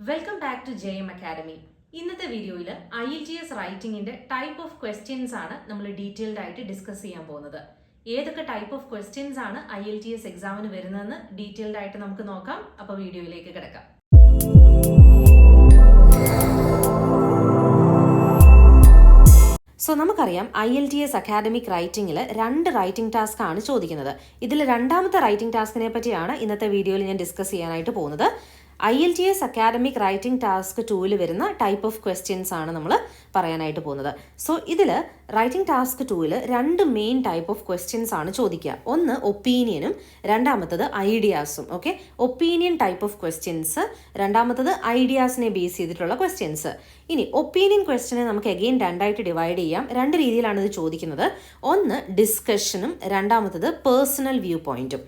Welcome back to J M academy ഇന്നത്തെ വീഡിയോയിൽ IELTS റൈറ്റിംഗിന്റെ type of questions ആണ് നമ്മൾ ഡീറ്റെയിൽഡ് ആയിട്ട് ഡിസ്കസ് ചെയ്യാൻ പോകുന്നത്. ഏതൊക്കെ ടൈപ്പ് ഓഫ് ക്വസ്റ്റ്യൻസ് ആണ് ഐ എൽ ടി എസ് എക്സാമിന് വരുന്നതെന്ന് ഡീറ്റെയിൽഡ് ആയിട്ട് നമുക്ക് നോക്കാം. അപ്പോൾ വീഡിയോയിലേക്ക് കിടക്കാം. സോ നമുക്കറിയാം IELTS academic റൈറ്റിംഗിൽ രണ്ട് റൈറ്റിംഗ് ടാസ്ക് ആണ് ചോദിക്കുന്നത്. ഇതിൽ രണ്ടാമത്തെ റൈറ്റിംഗ് ടാസ്കിനെ പറ്റിയാണ് ഇന്നത്തെ വീഡിയോയിൽ ഞാൻ ഡിസ്കസ് ചെയ്യാനായിട്ട് പോകുന്നത്. IELTS academic writing task ടൂവിൽ വരുന്ന ടൈപ്പ് ഓഫ് ക്വസ്റ്റ്യൻസ് ആണ് നമ്മൾ പറയാനായിട്ട് പോകുന്നത്. സോ ഇതിൽ റൈറ്റിംഗ് ടാസ്ക് ടൂവിൽ രണ്ട് മെയിൻ ടൈപ്പ് ഓഫ് ക്വസ്റ്റ്യൻസ് ആണ് ചോദിക്കുക. ഒന്ന് ഒപ്പീനിയനും രണ്ടാമത്തത് ഐഡിയാസും okay opinion type of questions രണ്ടാമത്തത് ഐഡിയാസിനെ ബേസ് ചെയ്തിട്ടുള്ള ക്വസ്റ്റ്യൻസ് ഇനി ഒപ്പീനിയൻ ക്വസ്റ്റിനെ നമുക്ക് അഗെയിൻ രണ്ടായിട്ട് ഡിവൈഡ് ചെയ്യാം. രണ്ട് രീതിയിലാണ് ഇത് ചോദിക്കുന്നത്. ഒന്ന് ഡിസ്കഷനും രണ്ടാമത്തത് പേഴ്സണൽ വ്യൂ പോയിന്റും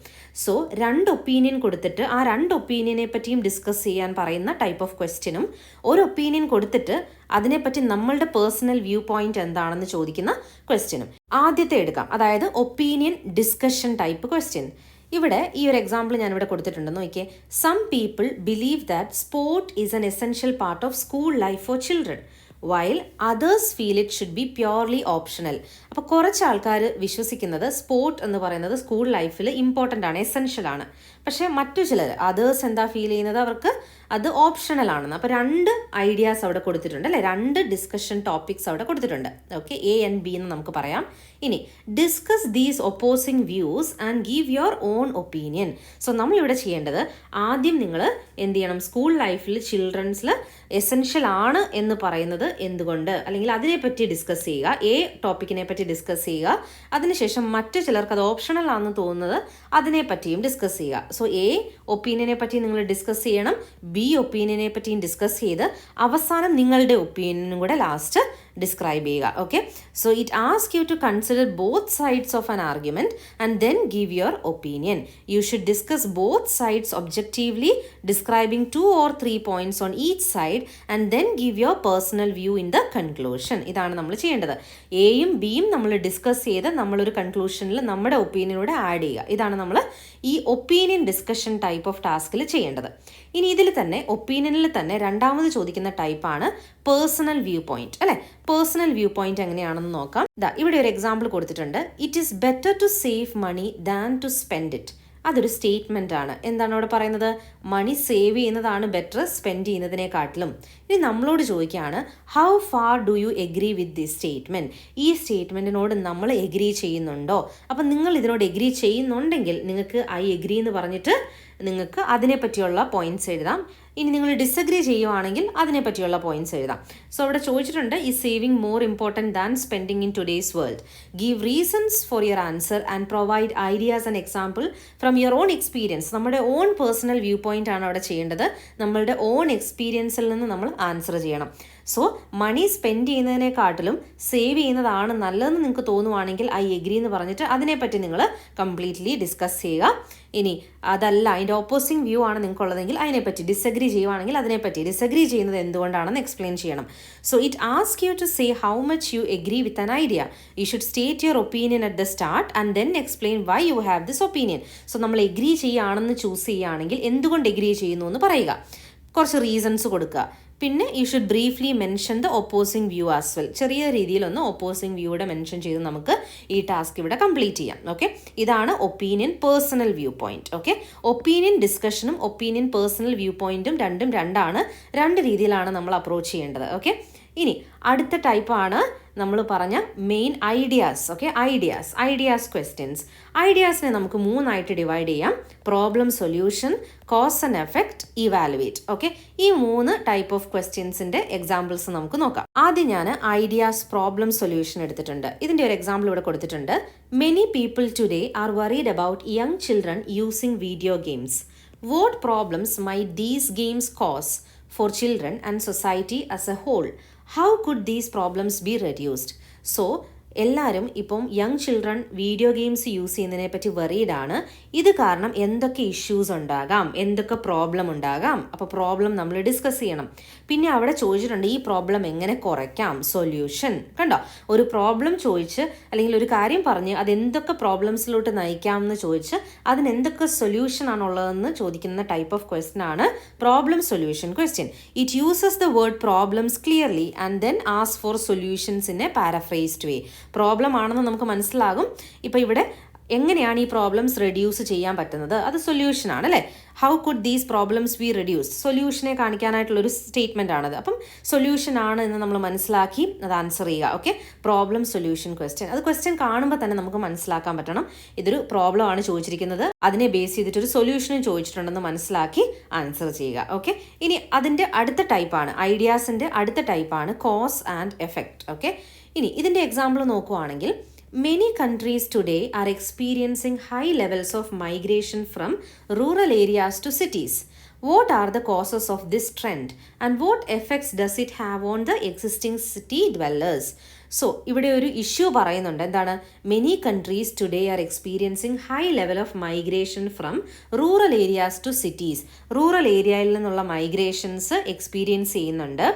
സോ രണ്ട് ഒപ്പീനിയൻ കൊടുത്തിട്ട് ആ രണ്ട് ഒപ്പീനിയനെ പറ്റിയും ഡിസ്കസ് ചെയ്യാൻ പറയുന്ന ടൈപ്പ് ഓഫ് ക്വസ്റ്റ്യനും ഒരു ഒപ്പീനിയൻ കൊടുത്തിട്ട് അതിനെപ്പറ്റി നമ്മളുടെ പേഴ്സണൽ വ്യൂ പോയിന്റ് എന്താണെന്ന് ചോദിക്കുന്ന ക്വസ്റ്റ്യനും ആദ്യത്തെ എടുക്കാം. അതായത് ഒപ്പീനിയൻ ഡിസ്കഷൻ ടൈപ്പ് ക്വസ്റ്റ്യൻ ഇവിടെ ഈ ഒരു എക്സാമ്പിൾ ഞാൻ ഇവിടെ കൊടുത്തിട്ടുണ്ട്. നോക്കിയേ. Some people believe that sport is an essential part of school life for children while others feel it should be purely optional അപ്പോൾ കുറച്ച് ആൾക്കാർ വിശ്വസിക്കുന്നത് സ്പോർട്ട് എന്ന് പറയുന്നത് സ്കൂൾ ലൈഫിൽ ഇമ്പോർട്ടന്റ് ആണ് എസെൻഷ്യൽ ആണ്. പക്ഷേ മറ്റു ചിലർ അതേഴ്സ് എന്താ ഫീൽ ചെയ്യുന്നത്? അവർക്ക് അത് ഓപ്ഷണൽ ആണെന്ന്. അപ്പോൾ രണ്ട് ഐഡിയാസ് അവിടെ കൊടുത്തിട്ടുണ്ട് അല്ലേ? രണ്ട് ഡിസ്കഷൻ ടോപ്പിക്സ് അവിടെ കൊടുത്തിട്ടുണ്ട്. ഓക്കെ എ ആൻഡ് ബി എന്ന് നമുക്ക് പറയാം. ഇനി discuss these opposing views and give your own opinion so നമ്മളിവിടെ ചെയ്യേണ്ടത് ആദ്യം നിങ്ങൾ എന്ത് ചെയ്യണം? സ്കൂൾ ലൈഫിൽ ചിൽഡ്രൻസിൽ എസെൻഷ്യൽ ആണ് എന്ന് പറയുന്നത് എന്തുകൊണ്ട്? അല്ലെങ്കിൽ അതിനെപ്പറ്റി ഡിസ്കസ് ചെയ്യുക ഏ ടോപ്പിക്കിനെ പറ്റി ഡിസ്കസ് ചെയ്യുക അതിനുശേഷം മറ്റു ചിലർക്ക് അത് ഓപ്ഷണൽ ആണെന്ന് തോന്നുന്നത് അതിനെപ്പറ്റിയും ഡിസ്കസ് ചെയ്യുക. സോ എ ഒപ്പീനിയനെ പറ്റി നിങ്ങൾ ഡിസ്കസ് ചെയ്യണം ബി ഒപ്പീനിയനെ പറ്റിയും ഡിസ്കസ് ചെയ്ത് അവസാനം നിങ്ങളുടെ ഒപ്പീനിയനും കൂടെ ലാസ്റ്റ് ഡിസ്ക്രൈബ് ചെയ്യുക okay so it ask you to consider both sides of an argument and then give your opinion you should discuss both sides objectively describing two or three points on each side and then give your personal view in the conclusion ഇതാണ് നമ്മൾ ചെയ്യേണ്ടത്. എയും ബിയും നമ്മൾ discuss ചെയ്ത് നമ്മളൊരു കൺക്ലൂഷനിൽ നമ്മുടെ ഒപ്പീനിയനോട് add ചെയ്യുക. ഇതാണ് നമ്മൾ ഈ ഒപ്പീനിയൻ ഡിസ്കഷൻ ടൈപ്പ് ഓഫ് ടാസ്കിൽ ചെയ്യേണ്ടത്. ഇനി ഇതിൽ തന്നെ ഒപ്പീനിയനിൽ തന്നെ രണ്ടാമത് ചോദിക്കുന്ന ടൈപ്പാണ് പേഴ്സണൽ വ്യൂ പോയിന്റ് അല്ലെ? പേഴ്സണൽ വ്യൂ പോയിന്റ് എങ്ങനെയാണെന്ന് നോക്കാം. ഇവിടെ ഒരു എക്സാമ്പിൾ കൊടുത്തിട്ടുണ്ട്. It is better to save money than to spend it അതൊരു സ്റ്റേറ്റ്മെന്റ് ആണ്. എന്താണ് അവിടെ പറയുന്നത്? മണി സേവ് ചെയ്യുന്നതാണ് ബെറ്റർ സ്പെൻഡ് ചെയ്യുന്നതിനെക്കാട്ടിലും. ഇനി നമ്മളോട് ചോദിക്കുകയാണ് how far do you agree with this statement ഈ സ്റ്റേറ്റ്മെന്റിനോട് നമ്മൾ എഗ്രി ചെയ്യുന്നുണ്ടോ? അപ്പം നിങ്ങൾ ഇതിനോട് എഗ്രി ചെയ്യുന്നുണ്ടെങ്കിൽ നിങ്ങൾക്ക് ഐ എഗ്രി എന്ന് പറഞ്ഞിട്ട് നിങ്ങൾക്ക് അതിനെപ്പറ്റിയുള്ള പോയിന്റ്സ് എഴുതാം. ഇനി നിങ്ങൾ ഡിസഗ്രി ചെയ്യുവാണെങ്കിൽ അതിനെപ്പറ്റിയുള്ള പോയിന്റ്സ് എഴുതാം. സോ അവിടെ ചോദിച്ചിട്ടുണ്ട് ഈ saving more important than spending in today's world give reasons for your answer and provide ideas and example from your own experience നമ്മുടെ ഓൺ പേഴ്സണൽ വ്യൂ പോയിന്റ് ആണ് അവിടെ ചെയ്യേണ്ടത്. നമ്മളുടെ ഓൺ എക്സ്പീരിയൻസിൽ നിന്ന് നമ്മൾ ആൻസർ ചെയ്യണം. സോ മണി സ്പെൻഡ് ചെയ്യുന്നതിനെക്കാട്ടിലും save ചെയ്യുന്നതാണ് നല്ലതെന്ന് നിങ്ങൾക്ക് തോന്നുവാണെങ്കിൽ ഐ എഗ്രി എന്ന് പറഞ്ഞിട്ട് അതിനെപ്പറ്റി നിങ്ങൾ കംപ്ലീറ്റ്ലി ഡിസ്കസ് ചെയ്യുക. ഇനി അതല്ല അതിന്റെ ഓപ്പോസിങ് വ്യൂ ആണ് നിങ്ങൾക്കുള്ളതെങ്കിൽ അതിനെപ്പറ്റി ഡിസഗ്രി ചെയ്യുവാണെങ്കിൽ അതിനെപ്പറ്റി ഡിസഗ്രി ചെയ്യുന്നത് എന്തുകൊണ്ടാണെന്ന് എക്സ്പ്ലെയിൻ ചെയ്യണം. So it ask you to say how much you agree with an idea you should state your opinion at the start and then explain why you have this opinion so നമ്മൾ agree ചെയ്യുകയാണെന്ന് choose ചെയ്യുകയാണെങ്കിൽ എന്തുകൊണ്ട് agree ചെയ്യുന്നു എന്ന് പറയുക. കുറച്ച് reasons കൊടുക്കുക. പിന്നെ you should briefly mention the opposing view as well ചെറിയ രീതിയിലൊന്ന് ഒപ്പോസിംഗ് വ്യൂയുടെ മെൻഷൻ ചെയ്ത് നമുക്ക് ഈ ടാസ്ക് ഇവിടെ കംപ്ലീറ്റ് ചെയ്യാം. ഓക്കെ ഇതാണ് opinion personal view point okay opinion ഡിസ്കഷനും opinion personal view പോയിന്റും രണ്ടും രണ്ടാണ്. രണ്ട് രീതിയിലാണ് നമ്മൾ അപ്രോച്ച് ചെയ്യേണ്ടത്. ഓക്കെ ഇനി അടുത്ത ടൈപ്പാണ് നമ്മൾ പറഞ്ഞ main ideas okay ideas ideas questions ഐഡിയാസിനെ നമുക്ക് മൂന്നായിട്ട് ഡിവൈഡ് ചെയ്യാം. Problem solution cause and effect evaluate okay ഈ മൂന്ന് ടൈപ്പ് ഓഫ് ക്വസ്റ്റ്യൻസിന്റെ എക്സാമ്പിൾസ് നമുക്ക് നോക്കാം. ആദ്യം ഞാൻ ഐഡിയാസ് പ്രോബ്ലം സൊല്യൂഷൻ എടുത്തിട്ടുണ്ട്. ഇതിന്റെ ഒരു എക്സാമ്പിൾ ഇവിടെ കൊടുത്തിട്ടുണ്ട്. Many people today are worried about young children using video games what problems may these games cause for children and society as a whole how could these problems be reduced so എല്ലാവരും ഇപ്പം young children video games use ചെയ്യുന്നതിനെ പറ്റി വെറീഡാണ് ഇത് കാരണം എന്തൊക്കെ issues ഉണ്ടാകാം? എന്തൊക്കെ problem ഉണ്ടാകാം? അപ്പോൾ പ്രോബ്ലം നമ്മൾ ഡിസ്കസ് ചെയ്യണം. പിന്നെ അവിടെ ചോദിച്ചിട്ടുണ്ട് ഈ പ്രോബ്ലം എങ്ങനെ കുറയ്ക്കാം? സൊല്യൂഷൻ കണ്ടോ? ഒരു പ്രോബ്ലം ചോദിച്ച് അല്ലെങ്കിൽ ഒരു കാര്യം പറഞ്ഞ് അത് എന്തൊക്കെ പ്രോബ്ലംസിലോട്ട് നയിക്കാം എന്ന് ചോദിച്ച് അതിന് എന്തൊക്കെ സൊല്യൂഷൻ ആണുള്ളതെന്ന് ചോദിക്കുന്ന ടൈപ്പ് ഓഫ് ക്വസ്റ്റ്യൻ ആണ് problem solution question it uses the word problems clearly and then as for solutions in a paraphrased way problem ആണെന്ന് നമുക്ക് മനസ്സിലാകും. ഇപ്പോൾ ഇവിടെ എങ്ങനെയാണ് ഈ പ്രോബ്ലംസ് റെഡ്യൂസ് ചെയ്യാൻ പറ്റുന്നത്? അത് സൊല്യൂഷൻ ആണ് അല്ലേ? How could these problems we reduce സൊല്യൂഷനെ കാണിക്കാനായിട്ടുള്ളൊരു സ്റ്റേറ്റ്മെന്റ് ആണത്. അപ്പം സൊല്യൂഷൻ ആണ് എന്ന് നമ്മൾ മനസ്സിലാക്കി അത് ആൻസർ ചെയ്യുക. ഓക്കെ പ്രോബ്ലം സൊല്യൂഷൻ ക്വസ്റ്റ്യൻ അത് ക്വസ്റ്റ്യൻ കാണുമ്പോൾ തന്നെ നമുക്ക് മനസ്സിലാക്കാൻ പറ്റണം. ഇതൊരു പ്രോബ്ലം ആണ് ചോദിച്ചിരിക്കുന്നത്. അതിനെ ബേസ് ചെയ്തിട്ട് ഒരു സൊല്യൂഷനും ചോദിച്ചിട്ടുണ്ടെന്ന് മനസ്സിലാക്കി ആൻസർ ചെയ്യുക. ഓക്കെ ഇനി അതിന്റെ അടുത്ത ടൈപ്പാണ് ഐഡിയാസിന്റെ അടുത്ത ടൈപ്പാണ് കോസ് ആൻഡ് എഫക്റ്റ് ഓക്കെ ഇനി ഇതിന്റെ എക്സാമ്പിൾ നോക്കുവാണെങ്കിൽ Many countries today are experiencing high levels of migration from rural areas to cities. What are the causes of this trend and what effects does it have on the existing city dwellers? So ഇവിടെ ഒരു issue പറയുന്നുണ്ട് എന്താണ് many countries today are experiencing high level of migration from rural areas to cities rural ഏരിയയിൽ നിന്നുള്ള migrations experience ചെയ്യുന്നുണ്ട്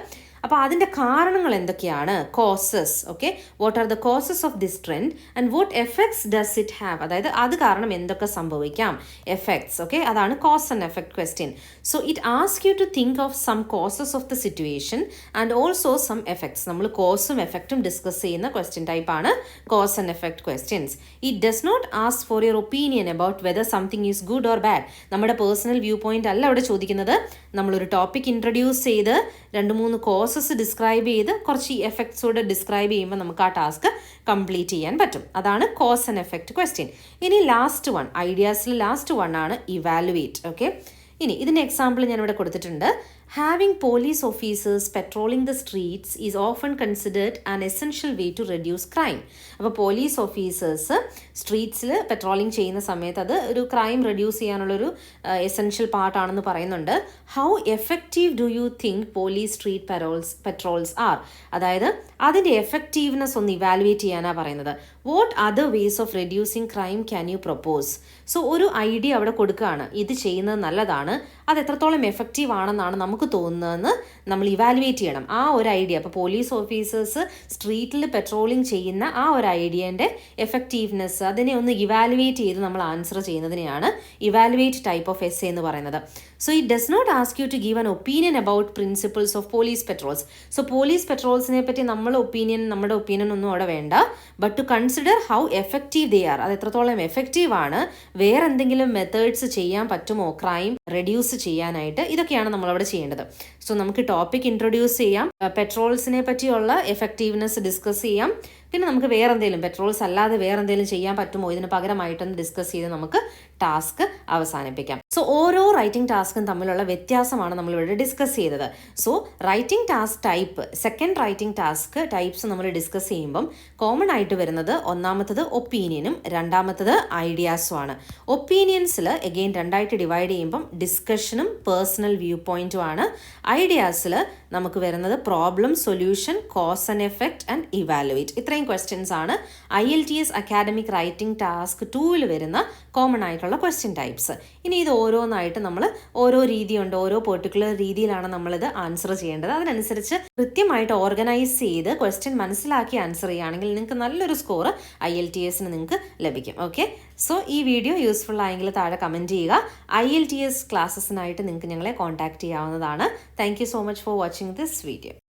അപ്പോൾ അതിന്റെ കാരണങ്ങൾ എന്തൊക്കെയാണ്? Causes okay what are the causes of this trend and what effects does it have അതായത് അത് കാരണം എന്തൊക്കെ സംഭവിക്കാം? എഫക്ട്സ് ഓക്കെ അതാണ് cause and effect question so it ask you to think of some causes of the situation and also some effects നമ്മൾ കോസും എഫക്റ്റും discuss ചെയ്യുന്ന ക്വസ്റ്റ്യൻ ടൈപ്പാണ് cause and effect questions it does not ask for your opinion about whether something is good or bad നമ്മുടെ personal view point അല്ല അവിടെ ചോദിക്കുന്നത്. നമ്മളൊരു ടോപ്പിക് ഇൻട്രൊഡ്യൂസ് ചെയ്ത് രണ്ട് മൂന്ന് കോസ് പ്രോസസ്സ് ഡിസ്ക്രൈബ് ചെയ്ത് കുറച്ച് എഫക്ട്സോട് ഡിസ്ക്രൈബ് ചെയ്യുമ്പോൾ നമുക്ക് ആ ടാസ്ക് കംപ്ലീറ്റ് ചെയ്യാൻ പറ്റും. അതാണ് കോസ് ആൻഡ് എഫക്റ്റ് ക്വസ്റ്റ്യൻ ഇനി ലാസ്റ്റ് വൺ ഐഡിയാസിൽ ലാസ്റ്റ് വൺ ആണ് ഇവാലുവേറ്റ് ഓക്കെ ഇനി ഇതിന്റെ എക്സാമ്പിൾ ഞാനിവിടെ കൊടുത്തിട്ടുണ്ട്. Having police officers patrolling the streets is often considered an essential way to reduce crime. അപ്പോൾ പോലീസ് ഓഫീസേഴ്സ് സ്ട്രീറ്റ്സിൽ പെട്രോളിംഗ് ചെയ്യുന്ന സമയത്ത് അത് ഒരു ക്രൈം റെഡ്യൂസ് ചെയ്യാനുള്ളൊരു എസെൻഷ്യൽ പാർട്ടാണെന്ന് പറയുന്നുണ്ട്. How effective do you think police street patrols patrols are അതായത് അതിന്റെ എഫക്റ്റീവ്നെസ് ഒന്ന് ഇവാലുവേറ്റ് ചെയ്യാനാണ് പറയുന്നത്. What other ways of reducing crime can you propose so ഒരു ഐഡിയ അവിടെ കൊടുക്കുകയാണ്. ഇത് ചെയ്യുന്നത് നല്ലതാണ്. അത് എത്രത്തോളം എഫക്റ്റീവ് ആണെന്നാണ് നമുക്ക് തോന്നുന്നതെന്ന് നമ്മൾ ഇവാലുവേറ്റ് ചെയ്യണം. ആ ഒരു ഐഡിയ അപ്പോൾ പോലീസ് ഓഫീസേഴ്സ് സ്ട്രീറ്റിൽ പെട്രോളിംഗ് ചെയ്യുന്ന ആ ഒരു ഐഡിയേന്റെ എഫക്റ്റീവ്നെസ് അതിനെ ഒന്ന് ഇവാലുവേറ്റ് ചെയ്ത് നമ്മൾ ആൻസർ ചെയ്യുന്നതിനെയാണ് ഇവാലുവേറ്റ് ടൈപ്പ് ഓഫ് എസ് എന്ന് പറയുന്നത്. So it does not ask you to give an opinion about principles of police patrols so police പെട്രോൾസിനെ പറ്റി നമ്മൾ ഒപ്പീനിയൻ നമ്മുടെ ഒപ്പീനിയൻ ഒന്നും അവിടെ വേണ്ട. But to consider how effective they are അത് എത്രത്തോളം എഫക്റ്റീവ് ആണ് വേറെ എന്തെങ്കിലും മെത്തേഡ്സ് ചെയ്യാൻ പറ്റുമോ ക്രൈം റെഡ്യൂസ് ചെയ്യാനായിട്ട് ഇതൊക്കെയാണ് നമ്മളവിടെ ചെയ്യേണ്ടത്. സോ നമുക്ക് ടോപ്പിക് ഇൻട്രൊഡ്യൂസ് ചെയ്യാം. പെട്രോൾസിനെ പറ്റിയുള്ള എഫക്റ്റീവ്നെസ് ഡിസ്കസ് ചെയ്യാം. പിന്നെ നമുക്ക് വേറെ എന്തെങ്കിലും പെട്രോൾസ് അല്ലാതെ വേറെ എന്തെങ്കിലും ചെയ്യാൻ പറ്റുമോ? ഇതിന് പകരമായിട്ടൊന്ന് ഡിസ്കസ് ചെയ്ത് നമുക്ക് ടാസ്ക് അവസാനിപ്പിക്കാം. സോ ഓരോ റൈറ്റിംഗ് ടാസ്കും തമ്മിലുള്ള വ്യത്യാസമാണ് നമ്മളിവിടെ ഡിസ്കസ് ചെയ്തത്. So writing task type second writing task types നമ്മൾ ഡിസ്കസ് ചെയ്യുമ്പം കോമൺ ആയിട്ട് വരുന്നത് ഒന്നാമത്തത് ഒപ്പീനിയനും രണ്ടാമത്തത് ഐഡിയാസും ആണ്. ഒപ്പീനിയൻസിൽ എഗെയിൻ രണ്ടായിട്ട് ഡിവൈഡ് ചെയ്യുമ്പം ഡിസ്കഷനും പേഴ്സണൽ വ്യൂ പോയിന്റും ആണ്. ഐഡിയാസിൽ നമുക്ക് വരുന്നത് problem solution cause and effect and evaluate ഇത്രയും ക്വസ്റ്റ്യൻസ് ആണ്. IELTS academic writing task ടൂവിൽ വരുന്ന കോമൺ ആയിട്ടുള്ള ക്വസ്റ്റ്യൻ ടൈപ്സ് ഇനി ഇത് ഓരോന്നായിട്ട് നമ്മൾ ഓരോ രീതിയുണ്ട് ഓരോ പെർട്ടിക്കുലർ രീതിയിലാണ് നമ്മളിത് ആൻസർ ചെയ്യേണ്ടത്. അതിനനുസരിച്ച് കൃത്യമായിട്ട് ഓർഗനൈസ് ചെയ്ത് ക്വസ്റ്റ്യൻ മനസ്സിലാക്കി ആൻസർ ചെയ്യുകയാണെങ്കിൽ നിങ്ങൾക്ക് നല്ലൊരു സ്കോർ ഐ എൽ ടി എസിന് നിങ്ങൾക്ക് ലഭിക്കും. ഓക്കെ സോ ഈ വീഡിയോ യൂസ്ഫുൾ ആയെങ്കിൽ താഴെ കമന്റ് ചെയ്യുക. ഐ എൽ ടി എസ് ക്ലാസ്സസിനായിട്ട് നിങ്ങൾക്ക് ഞങ്ങളെ കോൺടാക്ട് ചെയ്യാവുന്നതാണ്. Thank so much for watching this video